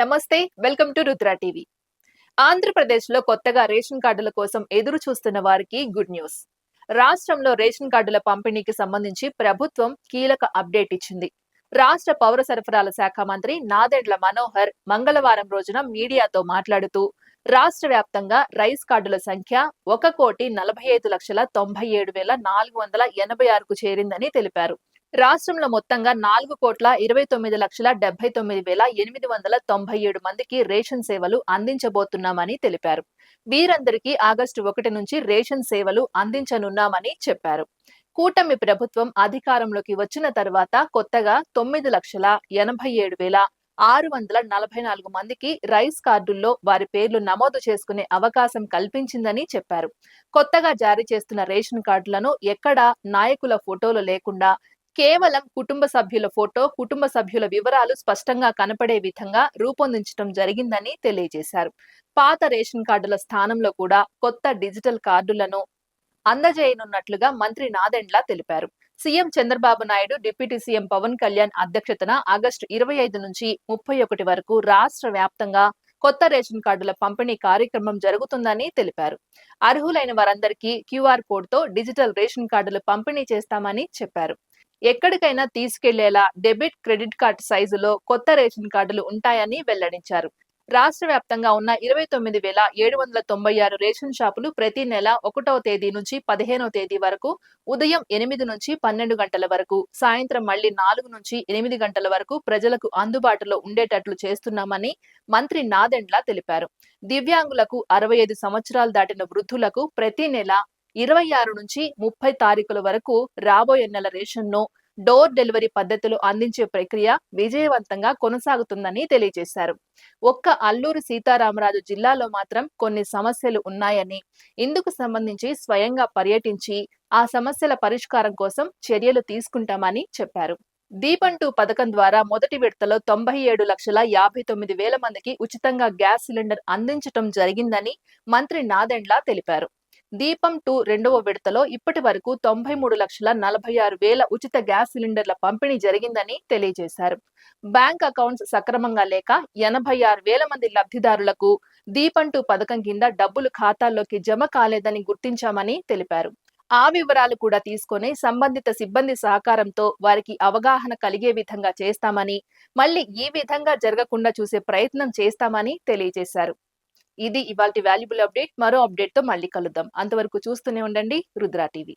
నమస్తే welcome to Rudra TV. ఆంధ్రప్రదేశ్లో కొత్తగా రేషన్ కార్డుల కోసం ఎదురు చూస్తున్న వారికి గుడ్ న్యూస్. రాష్ట్రంలో రేషన్ కార్డుల పంపిణీకి సంబంధించి ప్రభుత్వం కీలక అప్డేట్ ఇచ్చింది. రాష్ట్ర పౌర సరఫరాల శాఖ మంత్రి నాదెండ్ల మనోహర్ మంగళవారం రోజున మీడియాతో మాట్లాడుతూ రాష్ట్ర వ్యాప్తంగా రైస్ కార్డుల సంఖ్య ఒక కోటి నలభై ఐదు లక్షల తొంభై ఏడు వేల నాలుగు వందల ఎనభై ఆరుకు చేరిందని తెలిపారు. రాష్ట్రంలో మొత్తంగా నాలుగు కోట్ల ఇరవై తొమ్మిది లక్షల డెబ్బై తొమ్మిది వేల ఎనిమిది వందల తొంభై ఏడు మందికి రేషన్ సేవలు అందించబోతున్నామని తెలిపారు. వీరందరికీ ఆగస్టు ఒకటి నుంచి రేషన్ సేవలు అందించనున్నామని చెప్పారు. కూటమి ప్రభుత్వం అధికారంలోకి వచ్చిన తర్వాత కొత్తగా తొమ్మిది లక్షల ఎనభై ఏడు వేల ఆరు వందల నలభై నాలుగు మందికి రైస్ కార్డుల్లో వారి పేర్లు నమోదు చేసుకునే అవకాశం కల్పించిందని చెప్పారు. కొత్తగా జారీ చేస్తున్న రేషన్ కార్డులను ఎక్కడా నాయకుల ఫోటోలు లేకుండా కేవలం కుటుంబ సభ్యుల ఫోటో కుటుంబ సభ్యుల వివరాలు స్పష్టంగా కనపడే విధంగా రూపొందించడం జరిగిందని తెలియజేశారు. పాత రేషన్ కార్డుల స్థానంలో కూడా కొత్త డిజిటల్ కార్డులను అందజేయనున్నట్లుగా మంత్రి నాదెండ్ల తెలిపారు. CM Chandrababu Naidu deputy CM Pawan Kalyan అధ్యక్షతన ఆగస్టు ఇరవై ఐదు నుంచి ముప్పై ఒకటి వరకు రాష్ట్ర వ్యాప్తంగా కొత్త రేషన్ కార్డుల పంపిణీ కార్యక్రమం జరుగుతుందని తెలిపారు. అర్హులైన వారందరికీ క్యూఆర్ కోడ్తో డిజిటల్ రేషన్ కార్డులు పంపిణీ చేస్తామని చెప్పారు. ఎక్కడికైనా తీసుకెళ్ళేలా డెబిట్ క్రెడిట్ కార్డు సైజులో కొత్త రేషన్ కార్డులు ఉంటాయని వెల్లడించారు. రాష్ట్ర వ్యాప్తంగా ఉన్న ఇరవై తొమ్మిది వేల ఏడు వందల తొంభై ఆరు రేషన్ షాపులు ప్రతి నెల ఒకటవ తేదీ నుంచి పదిహేనవ తేదీ వరకు ఉదయం ఎనిమిది నుంచి పన్నెండు గంటల వరకు సాయంత్రం మళ్ళీ నాలుగు నుంచి ఎనిమిది గంటల వరకు ప్రజలకు అందుబాటులో ఉండేటట్లు చేస్తున్నామని మంత్రి నాదెండ్ల తెలిపారు. దివ్యాంగులకు అరవై ఐదు సంవత్సరాలు దాటిన వృద్ధులకు ప్రతి నెల ఇరవై ఆరు నుంచి ముప్పై తారీఖుల వరకు రాబోయే నెల రేషన్ను డోర్ డెలివరీ పద్ధతులు అందించే ప్రక్రియ విజయవంతంగా కొనసాగుతుందని తెలియజేశారు. ఒక్క అల్లూరు సీతారామరాజు జిల్లాలో మాత్రం కొన్ని సమస్యలు ఉన్నాయని ఇందుకు సంబంధించి స్వయంగా పర్యటించి ఆ సమస్యల పరిష్కారం కోసం చర్యలు తీసుకుంటామని చెప్పారు. దీపం టూ పథకం ద్వారా మొదటి విడతలో తొంభై ఏడు లక్షల యాభై తొమ్మిది వేల మందికి ఉచితంగా గ్యాస్ సిలిండర్ అందించడం జరిగిందని మంత్రి నాదెండ్ల తెలిపారు. దీపం టూ రెండవ విడతలో ఇప్పటి వరకు తొంభై మూడు లక్షల నలభై ఆరు వేల ఉచిత గ్యాస్ సిలిండర్ల పంపిణీ జరిగిందని తెలియజేశారు. బ్యాంక్ అకౌంట్స్ సక్రమంగా లేక ఎనభై ఆరు వేల మంది లబ్ధిదారులకు దీపం టూ పథకం కింద డబ్బులు ఖాతాల్లోకి జమ కాలేదని గుర్తించామని తెలిపారు. ఆ వివరాలు కూడా తీసుకొని సంబంధిత సిబ్బంది సహకారంతో వారికి అవగాహన కలిగే విధంగా చేస్తామని మళ్ళీ ఈ విధంగా జరగకుండా చూసే ప్రయత్నం చేస్తామని తెలియజేశారు. ఇది ఇవాళ వాల్యుబుల్ అప్డేట్. మరో అప్డేట్తో మళ్ళీ కలుద్దాం. అంతవరకు చూస్తూనే ఉండండి. రుద్రా టీవీ.